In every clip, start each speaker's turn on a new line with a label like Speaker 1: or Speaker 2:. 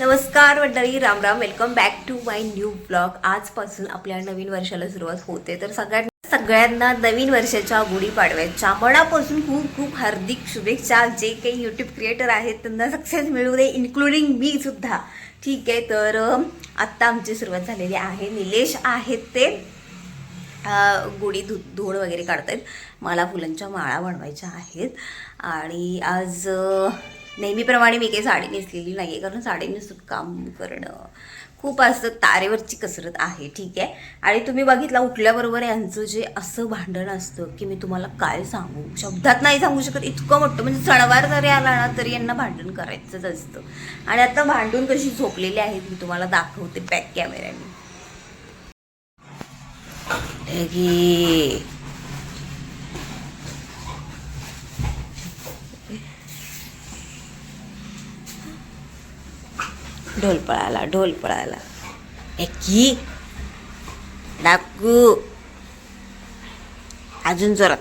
Speaker 1: नमस्कार मंडळी Ram Ram. Welcome back to my new blog आजपासून आपल्या नवीन वर्षाला सुरुवात होते. तर सगळ्यांना सगळ्यांना नवीन वर्षाच्या गुढीपाडव्याच्या मनापासून खूप खूप हार्दिक शुभेच्छा. जे काही यूट्यूब क्रिएटर आहेत त्यांना सक्सेस मिळू दे इन्क्लुडिंग मी सुद्धा. ठीक आहे तर आत्ता आमची सुरुवात झालेली आहे. निलेश आहेत ते. गुढी धु धुण वगैरे काढतायत. मला फुलांच्या माळा बनवायच्या आहेत. आणि आज नेहमीप्रमाणे मी काही साडी नेसलेली नाही आहे कारण साडी नेसून काम करणं खूप असं तारेवरची कसरत आहे ठीक आहे? आणि तुम्ही बघितला उठल्याबरोबर यांचं जे असं भांडण असतं की मी तुम्हाला काय सांगू? शब्दात नाही सांगू शकत इतकं मोठं म्हणजे सणवार जरी आला ना तरी यांना भांडण करायचंच असतं. आणि आता भांडून कशी झोपलेली आहेत मी तुम्हाला दाखवते बॅक कॅमेऱ्याने ढोल पळाला ढोल पळाला. एकी डाकू. अजून जोरात.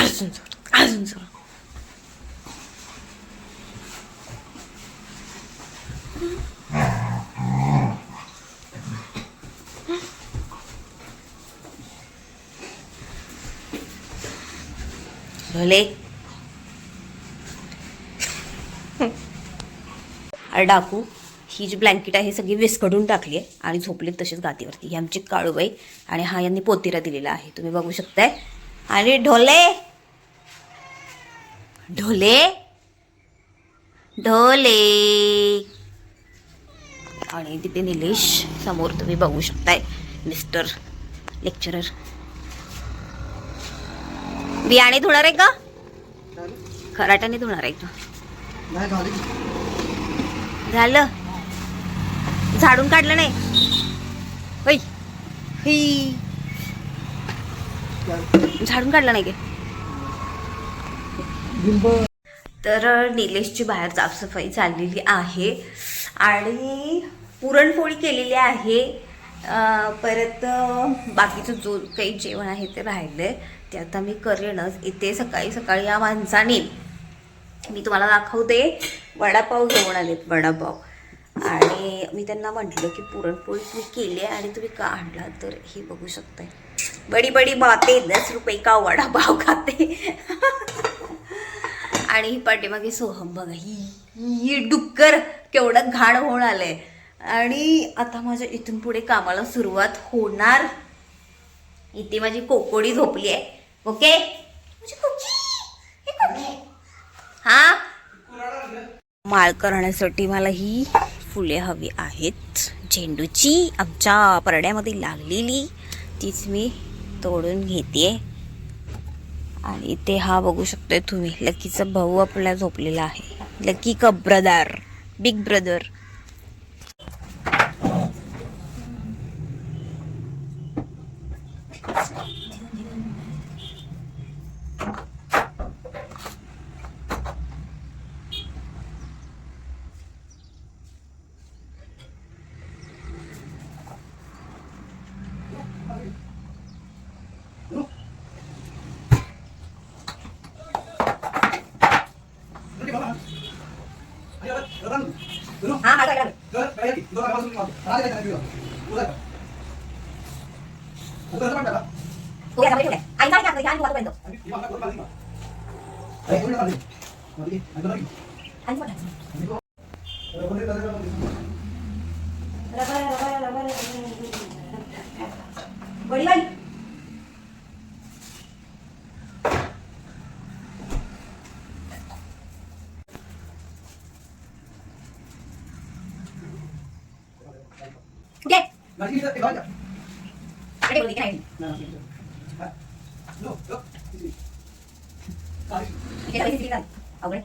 Speaker 1: अजून जोरात अजून जोरात. ढोले. डाकू. ही जी ब्लँकेट आहे सगळी विस्कडून टाकली आहे आणि झोपली तशीच गादीवरती. ही आमची काळूबाई आणि हा यांनी पोतीरा दिलेला आहे. तुम्ही बघू शकताय. आणि ढोले! ढोले! ढोले! आणि तिथे निलेश समोर तुम्ही बघू शकताय मिस्टर लेक्चरर बियाणे धुणार आहे का? खराट्याने धुणार आहे का?
Speaker 2: नाही झालं.
Speaker 1: झाडून काढलं नाही. ही. झाडून काढलं नाही का तर निलेशची बाहेर साफसफाई चाललेली आहे. आणि पुरणपोळी केलेली आहे. परत बाकीचं जो काही जेवण आहे ते राहिलं आहे ते आता मी करेनच. इथे सकाळी सकाळी या माणसाने मी तुम्हाला दाखवते. वडापाव घेऊन आलेत वडापाव. आणि मी त्यांना म्हटलं की पुरणपोळी तुम्ही केली आहे आणि तुम्ही का आणला तर हे बघू शकताय. बडी बडी बाते दस रुपये का वडापाव खाते? आणि ही पाठीमागे सोहम बघा ही ही डुक्कर केवढं घाण होऊन आलंय. आणि आता माझ्या इथून पुढे कामाला सुरुवात होणार. इथे माझी कोकोडी झोपली आहे. ओके? हा? माळ करण्यासाठी मला ही फुले हवी आहेत. झेंडूची आमच्या परड्यामध्ये लागलेली तीच मी तोडून घेते. आणि इथे हा बघू शकतोय तुम्ही लकीचा भाऊ आपला झोपलेला आहे. लकी का brother big brother. Bakit ka nagbilang? Ulan ka. Ulan ka pa ba? Ulan ka pa rin. Ay, dahil ka nagdaan ko ato Ibang ka pa rin. Ay, ulan ka rin. Mati, ano ba rin? Ano ba? Ano ba? Ano ba? Ano ba? Mari kita tiba aja. Ada boleh dikira ini. Nah, gitu. Lo,
Speaker 2: lo.
Speaker 1: Kita lihat sini kan. Aku boleh.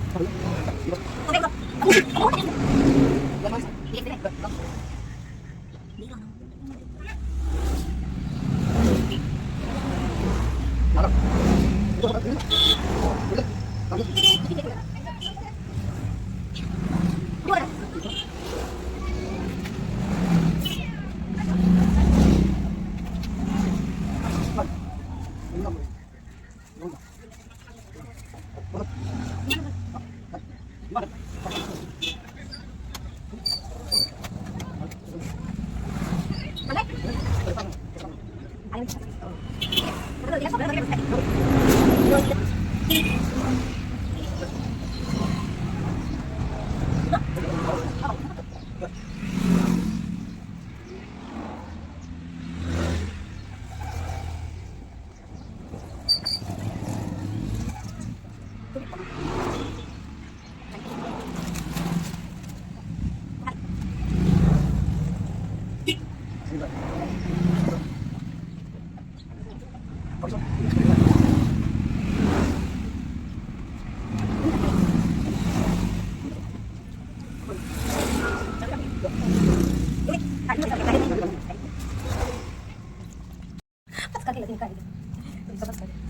Speaker 3: तिने काय तुमचा पचका केला.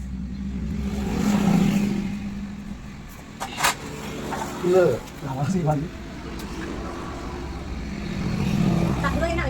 Speaker 3: टाकलं
Speaker 1: हे नाव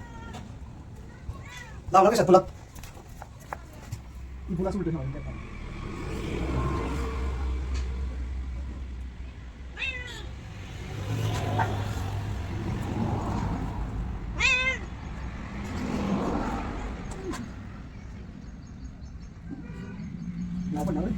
Speaker 1: lalu lagi
Speaker 2: satu lap. Ibu langsung udah
Speaker 1: nonton. Kenapa namanya?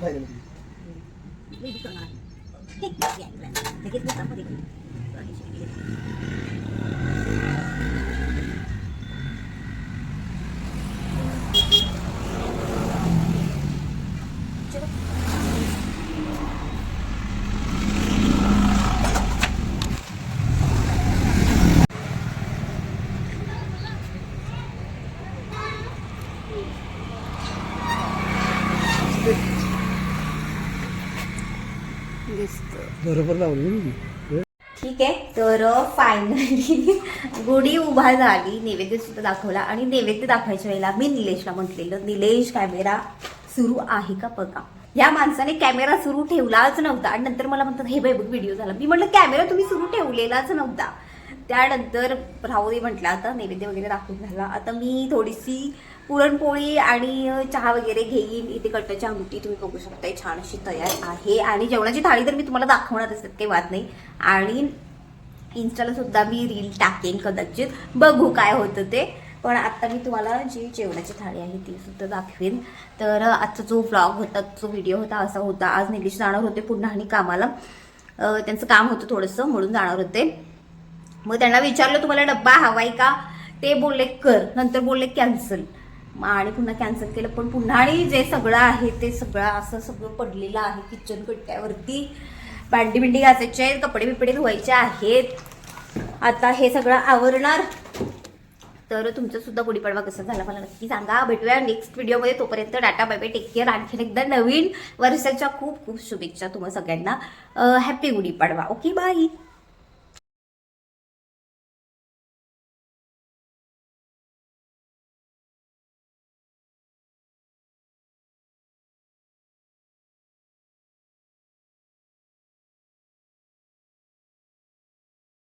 Speaker 1: 가야 됩니다.
Speaker 2: बरोबर लावली
Speaker 1: ठीक आहे तर फायनली गुढी उभा झाली. नैवेद्य सुद्धा दाखवला आणि नैवेद्य दाखवायच्या वेळेला मी निलेशला म्हटलेलं निलेश कॅमेरा सुरू आहे का बघा. या माणसाने कॅमेरा सुरू ठेवलाच नव्हता. आणि नंतर मला म्हणतात हे बघ व्हिडिओ झाला. मी म्हटलं कॅमेरा तुम्ही सुरू ठेवलेलाच नव्हता. त्यानंतर राहू दे म्हटलं आता नैवेद्य वगैरे दाखवून झाला. आता मी थोडीशी पुरणपोळी आणि चहा वगैरे घेईन. इथे कट्टाची अंगठी तुम्ही बघू शकताय. छान अशी तयार आहे. आणि जेवणाची थाळी तर मी तुम्हाला दाखवणारच काही वाद नाही. आणि इन्स्टाला सुद्धा मी रील टाकेन कदाचित. बघू काय होतं ते. पण आता मी तुम्हाला जी जेवणाची थाळी आहे ती सुद्धा दाखवेन. तर आजचा जो व्लॉग होता जो व्हिडिओ होता असा होता. आज निलेश जाणार होते पुन्हा आणि कामाला. त्यांचं काम होतं थोडंसं म्हणून जाणार होते. मग त्यांना विचारलं तुम्हाला डब्बा हवाय का? ते बोलले कर. नंतर बोलले कॅन्सल. आणि पुन्हा कॅन्सल केलं. पण पुन्हा आणि जे सगळं आहे ते सगळं असं सगळं पडलेलं आहे किचन कट्ट्यावरती. भांडी बिंडी घासायचे आहेत कपडे बिपडे धुवायचे आहेत. आता हे सगळं आवरणार. तर तुमचा सुद्धा गुढीपाडवा कसा झाला मला नक्की सांगा. भेटूया नेक्स्ट व्हिडिओमध्ये तोपर्यंत डाटा बाय बाय टेक केअर आणखीन एकदा नवीन वर्षाच्या खूप खूप शुभेच्छा तुम्हाला सगळ्यांना. हॅपी गुढीपाडवा. Okay bye